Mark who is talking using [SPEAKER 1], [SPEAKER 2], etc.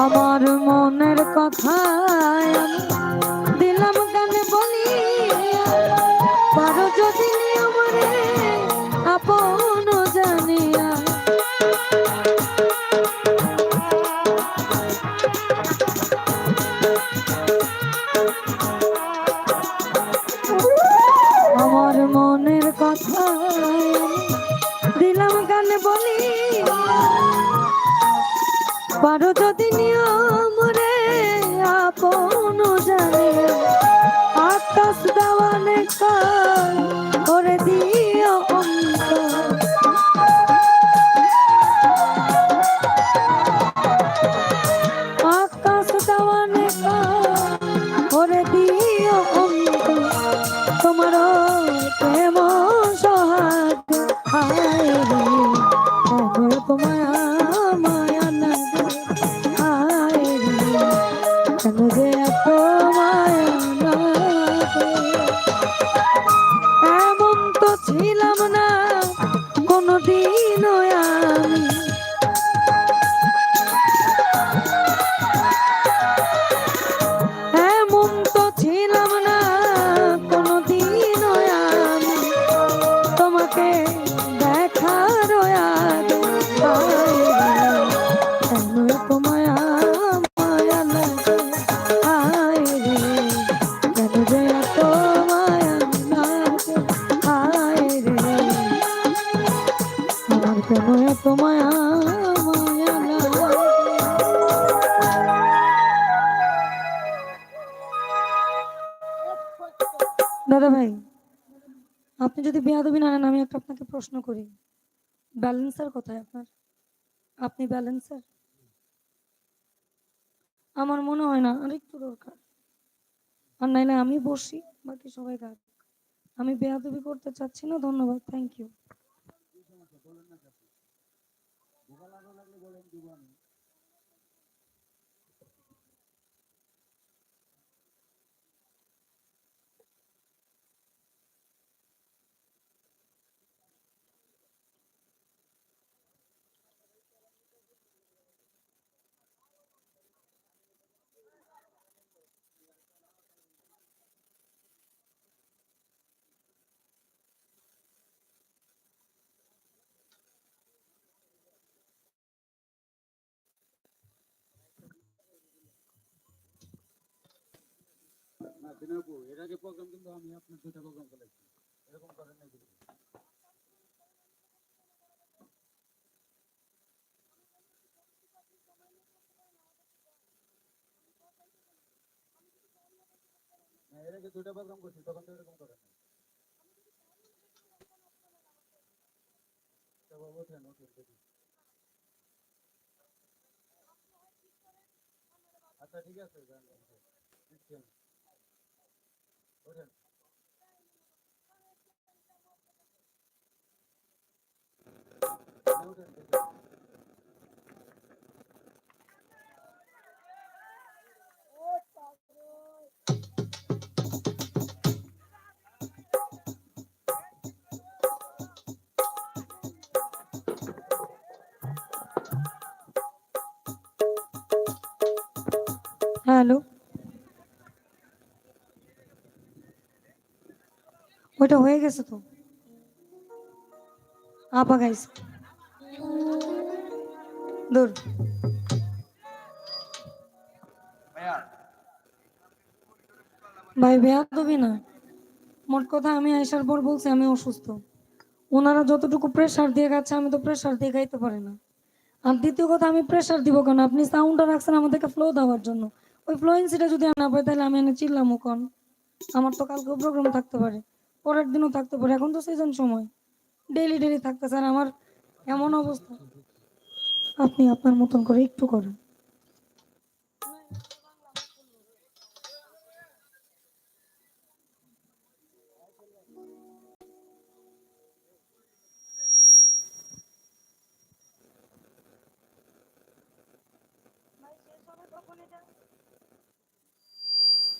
[SPEAKER 1] আমার মনের কথা আমি পারো যদি নিয়ম রে, আপন জানে। আকাশ দেওয়ানে করে দিও অন্ত আকাশ দেওয়ানে করে দিও অন্ত তোমার প্রেম সহাগ হায় হবে মায়া দাদা ভাই, আপনি যদি বেয়াদবি না নেন, আমি একটা আপনাকে প্রশ্ন করি। ব্যালেন্সার কোথায় আপনার? আপনি ব্যালেন্সার? আমার মনে হয় না, আর একটু দরকার। আর নাইলে আমি বসি, বাকি সবাই গাক আমি বেয়াদবি করতে চাচ্ছি না, ধন্যবাদ থ্যাংক ইউ
[SPEAKER 2] না দিনাপু এর আগে প্রোগ্রাম কিন্তু আমি আপনার দুইটা প্রোগ্রাম করেছি এরকম করেন নাই কিন্তু। এর আগে দুইটা প্রোগ্রাম করছি, তখন তো এরকম করেন দেখি। আচ্ছা ঠিক আছে ওঠেন। দিচ্ছি আমি। ওঠেন। হ্যাঁ, ওঠেন, দেখি।
[SPEAKER 1] হ্যালো ওটা হয়ে গেছে তো? আপা গাইস দূর ভাই বেয়া দেবে না। মোট কথা, আমি আসার পর বলছি, আমি অসুস্থ। ওনারা যতটুকু প্রেশার দিয়ে গেছে আমি তো প্রেশার দিয়ে গাইতে পারি না। আর দ্বিতীয় কথা, আমি প্রেশার দিব কেন? আপনি সাউন্ডটা রাখছেন আমাদেরকে ফ্লো দেওয়ার জন্য। ওই ফ্লোয়েন্সিটা যদি আনা পাই তাহলে আমি এনে চিল্লামো কন? আমার তো কালকেও প্রোগ্রাম থাকতে পারে। পরের দিনও থাকতে পারে। এখন তো সিজন সময়। ডেইলি ডেইলি থাকতে স্যার আমার এমন অবস্থা। আপনি আপনার মতন করে একটু করেন।